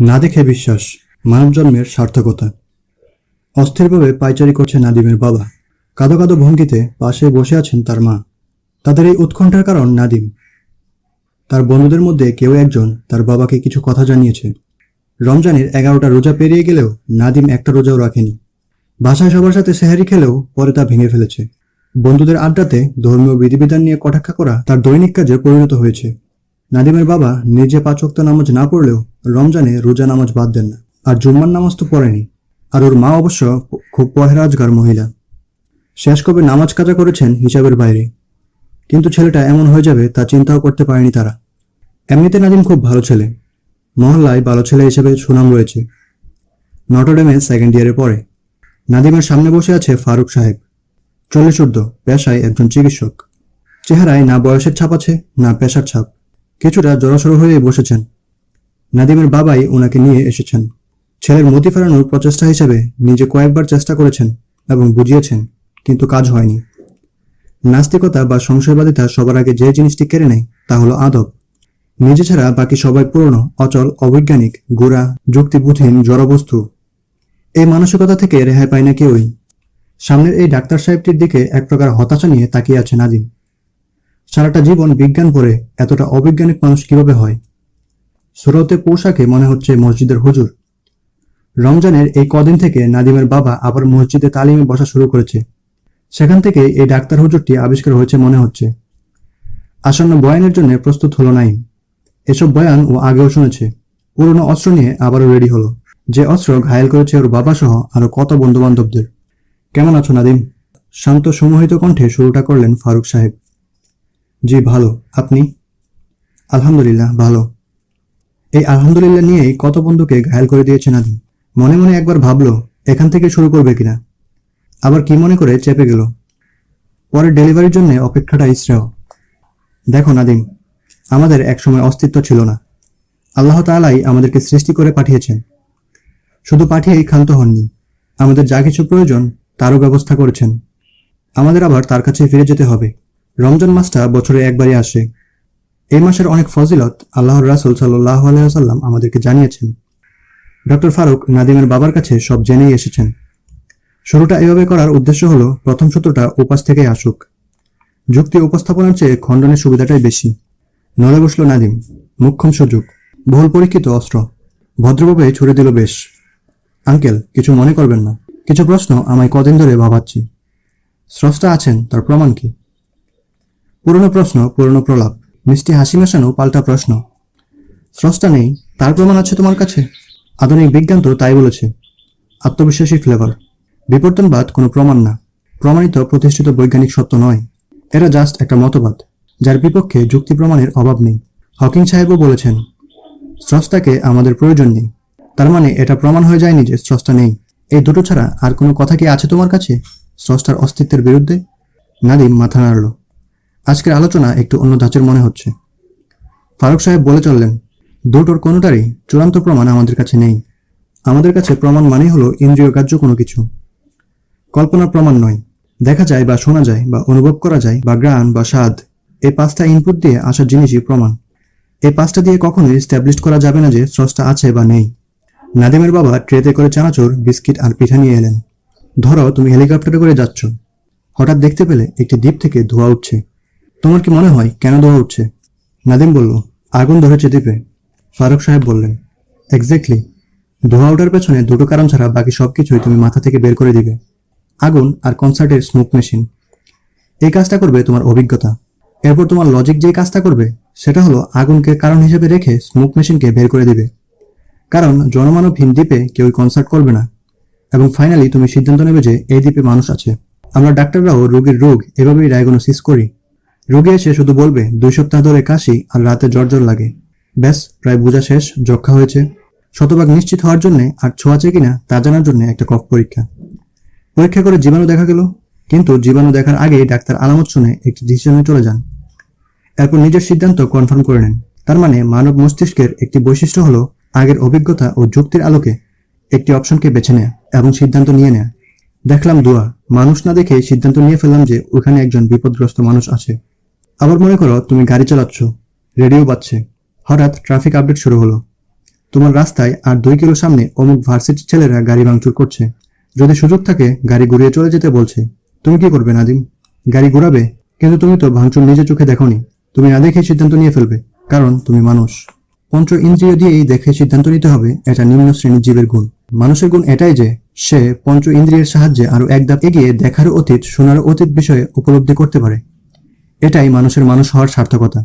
না দেখে বিশ্বাস মানব জন্মের সার্থকতা। অস্থিরভাবে পাইচারি করছে নাদিমের বাবা। কাদো কাদো ভঙ্গিতে পাশে বসে আছেন তার মা। তাদের এই উৎকণ্ঠার কারণ নাদিম। তার বন্ধুদের মধ্যে কেউ একজন তার বাবাকে কিছু কথা জানিয়েছে। রমজানের এগারোটা রোজা পেরিয়ে গেলেও নাদিম একটা রোজাও রাখেনি। বাসায় সবার সাথে সেহারি খেলেও পরে তা ভেঙে ফেলেছে। বন্ধুদের আড্ডাতে ধর্মীয় বিধিবিধান নিয়ে কটাক্ষা করা তার দৈনিক কাজে পরিণত হয়েছে। নাদিমের বাবা নিজে পাঁচ ওয়াক্ত নামাজ না পড়লেও রমজানে রোজা নামাজ বাদ দেন না। আর জুম্মার নামাজ তো পড়েনি। আর ওর মা অবশ্য খুব পহেরাজগার মহিলা। শেষ কবে নামাজ কাজা করেছেন হিসাবের বাইরে। কিন্তু ছেলেটা এমন হয়ে যাবে তা চিন্তাও করতে পারেনি তারা। এমনিতে নাদিম খুব ভালো ছেলে। মহল্লায় ভালো ছেলে হিসেবে সুনাম রয়েছে। নটরডেমে সেকেন্ড ইয়ারে পড়ে। নাদিমের সামনে বসে আছে ফারুক সাহেব। চল্লিশ ঊর্ধ্ব, পেশায় একজন চিকিৎসক। চেহারায় না বয়সের ছাপ আছে, না পেশার ছাপ। কিছুটা জড়সড় হয়ে বসেছেন। নাদিমের বাবাই ওনাকে নিয়ে এসেছেন। ছেলের মতি ফেরানোর প্রচেষ্টা হিসেবে নিজে কয়েকবার চেষ্টা করেছেন এবং বুঝিয়েছেন, কিন্তু কাজ হয়নি। নাস্তিকতা বা সংশয়বাদিতা সবার আগে যে জিনিসটি কেড়ে নেয়, তা হলো আদব। নিজে ছাড়া বাকি সবাই পুরনো, অচল, অবৈজ্ঞানিক, গোড়া যুক্তিবুধহীন জড়বস্তু। এই মানসিকতা থেকে রেহাই পায় না কেউই। সামনের এই ডাক্তার সাহেবটির দিকে এক প্রকার হতাশা নিয়ে তাকিয়ে আছে নাদিম। সারাটা জীবন বিজ্ঞান পড়ে এতটা অবৈজ্ঞানিক মানুষ কীভাবে হয়? সুরতে পোশাকে মনে হচ্ছে মসজিদের হুজুর। রমজানের এই কদিন থেকে নাদিমের বাবা আবার মসজিদে তালিমে বসা শুরু করেছে। সেখান থেকে এই ডাক্তার হুজুরটি আবিষ্কার হয়েছে মনে হচ্ছে। আসন্ন বয়ানের জন্য প্রস্তুত হলো নাইম। এসব বয়ান ও আগেও শুনেছে। পুরনো অস্ত্র নিয়ে আবারও রেডি হলো। যে অস্ত্র ঘায়েল করেছে ওর বাবা সহ আরও কত বন্ধু বান্ধবদের কেমন আছো নাদিম? শান্ত সমোহিত কণ্ঠে শুরুটা করলেন ফারুক সাহেব। জি, ভালো। আপনি? আলহামদুলিল্লাহ, ভালো। এই আলহামদুলিল্লাহ নিয়েই কত বন্ধুকে ঘায়াল করে দিয়েছে নাদিম। মনে মনে একবার ভাবলো, এখান থেকে শুরু করবে কিনা। আবার কি মনে করে চেপে গেল। পরে ডেলিভারির জন্য অপেক্ষাটা শ্রেয় দেখো নাদিম, আমাদের একসময় অস্তিত্ব ছিল না। আল্লাহ তাআলাই আমাদেরকে সৃষ্টি করে পাঠিয়েছেন। শুধু পাঠিয়েই ক্ষান্ত হননি, আমাদের যা কিছু প্রয়োজন তারও ব্যবস্থা করেছেন। আমাদের আবার তার কাছে ফিরে যেতে হবে। রমজান মাসটা বছরে একবারই আসে। এই মাসের অনেক ফজিলত আল্লাহর রাসুল সাল্লাহ আলাইসাল্লাম আমাদেরকে জানিয়েছেন। ডক্টর ফারুক নাদিমের বাবার কাছে সব জেনেই এসেছেন। শুরুটা এভাবে করার উদ্দেশ্য হলো, প্রথম সূত্রটা উপাস থেকেই আসুক। যুক্তি উপস্থাপনার চেয়ে খণ্ডনের সুবিধাটাই বেশি। নড়ে বসল নাদিম মুখ্যম সুযোগ বহুল পরীক্ষিত অস্ত্র। ভদ্রভাবে ছুড়ে দিল বেশ। আঙ্কেল, কিছু মনে করবেন না। কিছু প্রশ্ন আমায় কদিন ধরে ভাবাচ্ছি। স্রষ্টা আছেন, তার প্রমাণ কি? পুরনো প্রশ্ন, পুরনো প্রলাপ। মিষ্টি হাসি মেশানো পাল্টা প্রশ্ন। স্রষ্টা নেই, তার প্রমাণ আছে তোমার কাছে? আধুনিক বিজ্ঞান তো তাই বলেছে। আত্মবিশ্বাসী ফ্লেভার। বিবর্তনবাদ কোনো প্রমাণ না। প্রমাণিত প্রতিষ্ঠিত বৈজ্ঞানিক সত্য নয়। এরা জাস্ট একটা মতবাদ, যার বিপক্ষে যুক্তি প্রমাণের অভাব নেই। হকিং সাহেবও বলেছেন, স্রষ্টাকে আমাদের প্রয়োজন নেই। তার মানে এটা প্রমাণ হয়ে যায়নি যে স্রষ্টা নেই। এই দুটো ছাড়া আর কোনো কথা কি আছে তোমার কাছে? স্রষ্টার অস্তিত্বের বিরুদ্ধে? নাদিম মাথা নাড়ল। আজকের আলোচনা একটু অন্য ধাঁচের মনে হচ্ছে। ফারুক সাহেব বলে চললেন, দুটোর কোনোটারই চূড়ান্ত প্রমাণ আমাদের কাছে নেই। আমাদের কাছে প্রমাণ মানেই হলো ইন্দ্রিয় কার্য কোনো কিছু। কল্পনার প্রমাণ নয়। দেখা যায় বা শোনা যায় বা অনুভব করা যায় বা গ্রাণ বা স্বাদ এই পাঁচটা ইনপুট দিয়ে আসার জিনিসই প্রমাণ। এই পাঁচটা দিয়ে কখনোই স্ট্যাবলিশ করা যাবে না যে স্রষ্টা আছে বা নেই। নাদিমের বাবা ট্রেতে করে চানাচোর, বিস্কিট আর পিঠা নিয়ে এলেন। ধরো তুমি হেলিকপ্টারে করে যাচ্ছ। হঠাৎ দেখতে পেলে একটি দ্বীপ থেকে ধোঁয়া উঠছে। তোমার কি মনে হয় কেন ধোঁয়া উঠছে? নাদিম বলল, আগুন ধরেছে দ্বীপে ফারুক সাহেব বললেন এক্স্যাক্টলি ধোঁয়া ওঠার পেছনে দুটো কারণ ছাড়া বাকি সবকিছুই তুমি মাথা থেকে বের করে দিবে। আগুন আর কনসার্টের স্মোক মেশিন। এই কাজটা করবে তোমার অভিজ্ঞতা। এরপর তোমার লজিক যে কাজটা করবে, সেটা হলো আগুনকে কারণ হিসেবে রেখে স্মোক মেশিনকে বের করে দিবে। কারণ জনমানবহীন দ্বীপে কেউই কনসার্ট করবে না। এবং ফাইনালি তুমি সিদ্ধান্ত নেবে যে এই দ্বীপে মানুষ আছে। আমরা ডাক্তাররাও রোগীর রোগ এভাবেই ডায়াগনোসিস করি। রোগী এসে শুধু বলবে, দুই সপ্তাহ ধরে কাশি আর রাতে জ্বর জ্বর লাগে। ব্যাস, প্রায় বোঝা শেষ, যক্ষা হয়েছে। শতভাগ নিশ্চিত হওয়ার জন্য আর ছোঁয়াছে কিনা তা জানার জন্য একটা কফ পরীক্ষা। পরীক্ষা করে জীবাণু দেখা গেল, কিন্তু জীবাণু দেখার আগে ডাক্তার আলামত শুনে একটি ডিসিশনে চলে যান। এরপর নিজের সিদ্ধান্ত কনফার্ম করে নেন। তার মানে মানব মস্তিষ্কের একটি বৈশিষ্ট্য হলো আগের অভিজ্ঞতা ও যুক্তির আলোকে একটি অপশনকে বেছে নেয়া এবং সিদ্ধান্ত নিয়ে নেয়া। দেখলাম দোয়া। মানুষ না দেখে সিদ্ধান্ত নিয়ে ফেললাম যে ওখানে একজন বিপদগ্রস্ত মানুষ আছে। আবার মনে করো তুমি গাড়ি চালাচ্ছ, রেডিও বাজছে, হঠাৎ ট্রাফিক আপডেট শুরু হলো। তোমার রাস্তায় আর দুই কিলো সামনে অমুক ভার্সিটির ছেলেরা গাড়ি ভাঙচুর করছে। যদি সুযোগ থাকে, গাড়ি ঘুরিয়ে চলে যেতে বলছে। তুমি কি করবে, নাদিম? গাড়ি ঘুরাবে কিন্তু তুমি তো ভাঙচুর নিজে চোখে দেখোনি। তুমি না দেখে সিদ্ধান্ত নিয়ে ফেলবে, কারণ তুমি মানুষ। পঞ্চ ইন্দ্রিয় দিয়েই দেখে সিদ্ধান্ত নিতে হবে, এটা নিম্ন শ্রেণির জীবের গুণ। মানুষের গুণ এটাই যে, সে পঞ্চ ইন্দ্রিয়ের সাহায্যে আরও এক ধাপ এগিয়ে দেখার অতীত শোনার অতীত বিষয়ে উপলব্ধি করতে পারে। এটাই মানুষের মানুষ হওয়ার সার্থকতা।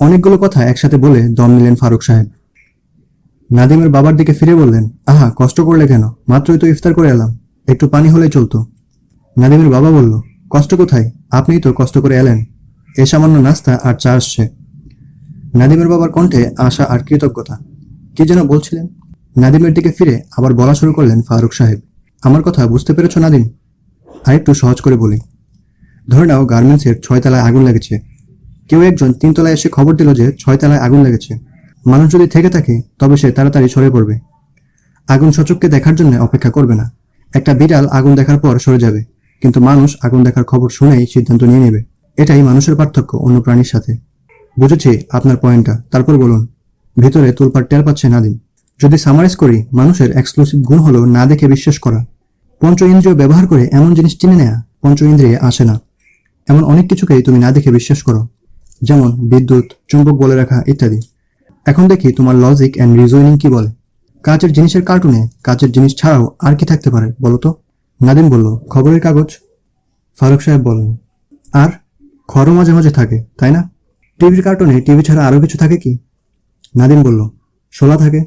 অনেকগুলো কথা একসাথে বলে দম নিলেন ফারুক সাহেব। নাদিমের বাবার দিকে ফিরে বললেন, আহা, কষ্ট করলে কেন? মাত্রই তো ইফতার করে এলাম। একটু পানি হলেই চলতো। নাদিমের বাবা বলল, কষ্ট কোথায়? আপনিই তো কষ্ট করে এলেন। এ সামান্য নাস্তা আর চা আসছে। নাদিমের বাবার কণ্ঠে আশা আর কৃতজ্ঞতা। কি যেন বলছিলেন? নাদিমের দিকে ফিরে আবার বলা শুরু করলেন ফারুক সাহেব। আমার কথা বুঝতে পেরেছ নাদিম? আরেকটু সহজ করে বলি। ধরে নাও গার্মেন্টসের ছয়তলায় আগুন লেগেছে। কেউ একজন তিনতলায় এসে খবর দিল যে ছয়তলায় আগুন লেগেছে। মানুষ যদি থেকে থাকে, তবে সে তাড়াতাড়ি সরে পড়বে। আগুন সচককে দেখার জন্য অপেক্ষা করবে না। একটা বিড়াল আগুন দেখার পর সরে যাবে, কিন্তু মানুষ আগুন দেখার খবর শুনেই সিদ্ধান্ত নিয়ে নেবে। এটাই মানুষের পার্থক্য অন্য প্রাণীর সাথে। বুঝেছি আপনার পয়েন্টটা, তারপর বলুন। ভিতরে তোলপাট টের পাচ্ছে নাদিম। যদি সামারাইজ করি, মানুষের এক্সক্লুসিভ গুণ হলো না দেখে বিশ্বাস করা। পঞ্চ ইন্দ্রিয় ব্যবহার করে এমন জিনিস চিনে নেয়া পঞ্চ ইন্দ্রিয়ে আসে না। এমন অনেক কিছুকেই তুমি না দেখে বিশ্বাস করো। যেমন বিদ্যুৎ, চুম্বক বলে রাখা ইত্যাদি। এখন দেখি তোমার লজিক অ্যান্ড রিজনিং কি বলে। কাচের জিনিসের কার্টুনে কাচের জিনিস ছাড়াও আর কি থাকতে পারে বলো তো? নাদিম বলল, খবরের কাগজ? ফারুক সাহেব বললেন, আর? খড়ও মাঝে মাঝে থাকে, তাই না? টিভির কার্টুনে টিভি ছাড়া আরও কিছু থাকে কি? নাদিম বলল, শোলা থাকে।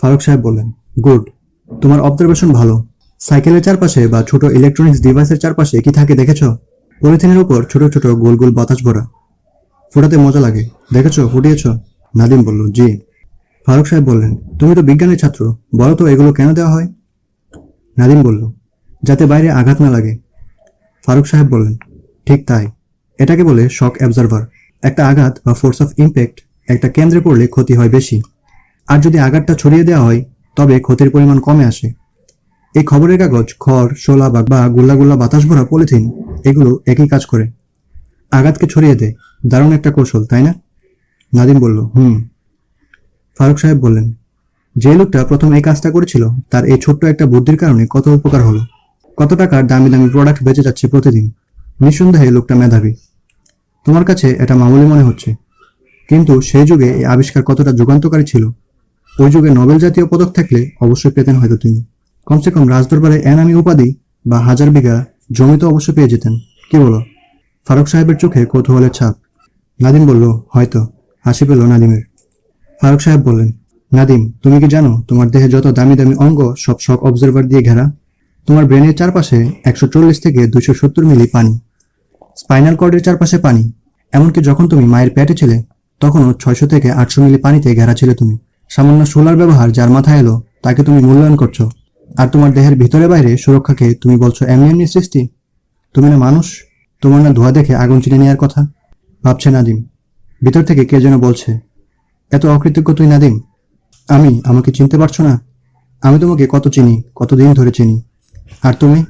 ফারুক সাহেব বললেন, গুড। তোমার অবজারভেশন ভালো। সাইকেলের চারপাশে বা ছোট ইলেকট্রনিক্স ডিভাইসের চারপাশে কি থাকে দেখেছ? পলিথিনের উপর ছোট ছোট গোল গোল বাতাস ভরা। ফোটাতে মজা লাগে। দেখেছ? ফুটিয়েছ? নাদিম বলল, জি। ফারুক সাহেব বললেন, তুমি তো বিজ্ঞানের ছাত্র। বলো তো এগুলো কেন দেওয়া হয়? নাদিম বলল, যাতে বাইরে আঘাত না লাগে। ফারুক সাহেব বললেন, ঠিক তাই। এটাকে বলে শক অ্যাবজার্ভার। একটা আঘাত বা ফোর্স অফ ইম্প্যাক্ট একটা কেন্দ্রে পড়লে ক্ষতি হয় বেশি। আর যদি আঘাতটা ছড়িয়ে দেওয়া হয়, তবে ক্ষতির পরিমাণ কমে আসে। এই খবরের কাগজ, খড়, শোলা বা বা গুল্লা গুল্লা বাতাস ভরা পলিথিন, এগুলো একই কাজ করে। আঘাতকে ছড়িয়ে দেয়। দারুণ একটা কৌশল, তাই না? নাদিম বলল, হুম। ফারুক সাহেব বললেন, যে লোকটা প্রথম এই কাজটা করেছিল, তার এই ছোট্ট একটা বুদ্ধির কারণে কত উপকার হলো। কত টাকার দামি দামি প্রোডাক্ট বেঁচে যাচ্ছে প্রতিদিন। নিঃসন্দেহে লোকটা মেধাবী। তোমার কাছে এটা মামুলি মনে হচ্ছে। কিন্তু সেই যুগে এই আবিষ্কার কতটা যুগান্তকারী ছিল? ওই যুগে নোবেল জাতীয় পদক থাকলে অবশ্যই পেতেন হয়তো তিনি। কমসে কম রাজদরবারে এনামি উপাধি বা হাজার বিঘা জমি তো অবশ্যই পেয়ে যেতেন। কি বলো? ফারুক সাহেবের চোখে কৌতূহলের ছাপ। নাদিম বলল, হয়তো। হাসি পেল নাদিমের। ফারুক সাহেব বললেন, নাদিম, তুমি কি জানো তোমার দেহে যত দামি দামি অঙ্গ সব শক অবজারভার দিয়ে ঘেরা? তোমার ব্রেনের চারপাশে একশো চল্লিশ থেকে দুশো সত্তর মিলি পানি। স্পাইনাল কর্ডের চারপাশে পানি। এমনকি যখন তুমি মায়ের পেটে ছিলে, তখনও ছয়শো থেকে আটশো মিলি পানিতে ঘেরা ছিলে তুমি। সামান্য সোলার ব্যবহার যার মাথায় এলো, তাকে তুমি মূল্যায়ন করছ। আর তোমার দেহের ভিতরে বাইরে সুরক্ষাকে তুমি বলছো এমনি এমনি সৃষ্টি? তুমি না মানুষ? তোমার না ধোয়া দেখে আগুন চিনে নেওয়ার কথা? ভাবছে নাদিম। ভিতর থেকে কে যেন বলছে, এত অকৃতজ্ঞ তুই নাদিম? আমি, আমাকে চিনতে পারছ না? আমি তোমাকে কত চিনি, কতদিন ধরে চিনি। আর তুমি?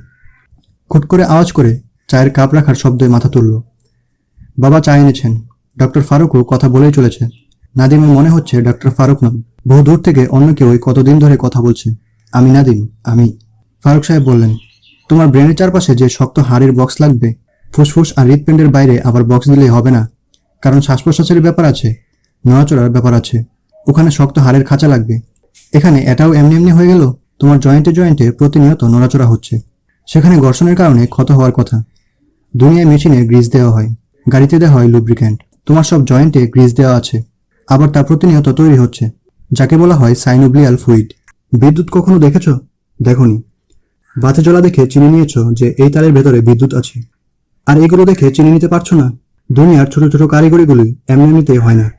খুট করে আওয়াজ করে চায়ের কাপ রাখার শব্দে মাথা তুলল। বাবা চা এনেছেন। ডক্টর ফারুকও কথা বলেই চলেছে। নাদিমের মনে হচ্ছে ডক্টর ফারুক নাম। বহু দূর থেকে অন্য কেউ কতদিন ধরে কথা বলছে। আমি নাদিম, আমি। ফারুক সাহেব বললেন, তোমার ব্রেনের চারপাশে যে শক্ত হাড়ের বক্স লাগবে, ফুসফুস আর হৃৎপিণ্ডের বাইরে আবার বক্স দিলেই হবে না। কারণ শ্বাস প্রশ্বাসের ব্যাপার আছে, নড়াচড়ার ব্যাপার আছে। ওখানে শক্ত হাড়ের খাঁচা লাগবে। এখানে এটাও এমনি এমনি হয়ে গেল, তোমার জয়েন্টে জয়েন্টে প্রতিনিয়ত নড়াচড়া হচ্ছে। সেখানে ঘর্ষণের কারণে ক্ষত হওয়ার কথা। দুনিয়ায় মেশিনে গ্রিজ দেওয়া হয়, গাড়িতে দেওয়া হয় লুব্রিক্যান্ট। তোমার সব জয়েন্টে গ্রিজ দেওয়া আছে। আবার তা প্রতিনিয়ত তৈরি হচ্ছে, যাকে বলা হয় সাইনোব্লিয়াল ফ্লুইড। বিদ্যুৎ কখনো দেখেছ? দেখনি। বাতি জ্বলা দেখে চিনে নিয়েছ যে এই তারের ভেতরে বিদ্যুৎ আছে। আর এগুলো দেখে চিনে নিতে পারছ না? দুনিয়ার ছোট ছোট কারিগরিগুলি এমনি এমনিতেই হয় না।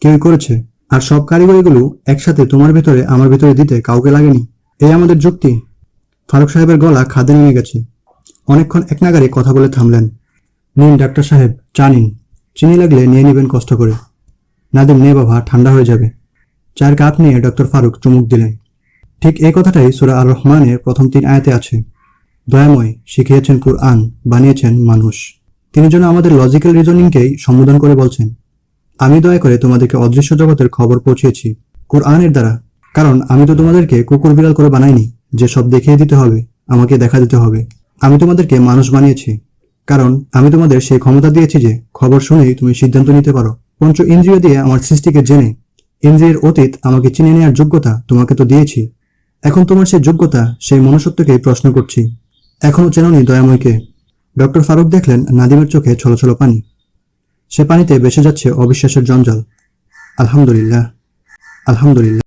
কেউ করেছে, আর সব কারিগরিগুলো একসাথে তোমার ভেতরে, আমার ভেতরে দিতে কাউকে লাগেনি। এই আমাদের যুক্তি। ফারুক সাহেবের গলা খাদে নেমে গেছে। অনেকক্ষণ এক নাগারে কথা বলে থামলেন। নিন, ডাক্তার সাহেব, চা নিন। চিনি লাগলে নিয়ে নেবেন কষ্ট করে। নাদিম, নে বাবা, ঠান্ডা হয়ে যাবে। চার কাপ নিয়ে ডক্টর ফারুক চুমুক দিলেন। ঠিক এই কথাটাই সুরা আর রহমানের প্রথম তিন আয়াতে আছে। দয়াময় শিখিয়েছেন কুরআন, বানিয়েছেন মানুষ। তিনি যেন আমাদের লজিক্যাল রিজনিংকেই সম্বোধন করে বলছেন, আমি দয়া করে তোমাদেরকে অদৃশ্য জগতের খবর পৌঁছিয়েছি কোরআনের দ্বারা, কারণ আমি তো তোমাদেরকে কুকুর বিড়াল করে বানাইনি, যে সব দেখিয়ে দিতে হবে, আমাকে দেখা দিতে হবে। আমি তোমাদেরকে মানুষ বানিয়েছি, কারণ আমি তোমাদের সেই ক্ষমতা দিয়েছি যে খবর শুনেই তুমি সিদ্ধান্ত নিতে পারো। পঞ্চ ইন্দ্রিয় দিয়ে আমার সৃষ্টিকে জেনে, ইন্দ্রিয়ের অতীত আমাকে চিনে নেওয়ার যোগ্যতা তোমাকে তো দিয়েছি। এখন তোমার সেই যোগ্যতা, সেই মনুষ্যত্বকে প্রশ্ন করছি। এখনও চেননি দয়াময়কে। ডক্টর ফারুক দেখলেন নাদিমের চোখে ছলছল পানি। সে পানিতে বেসে যাচ্ছে অবিশ্বাসের জঞ্জাল। আলহামদুলিল্লাহ। আলহামদুলিল্লাহ।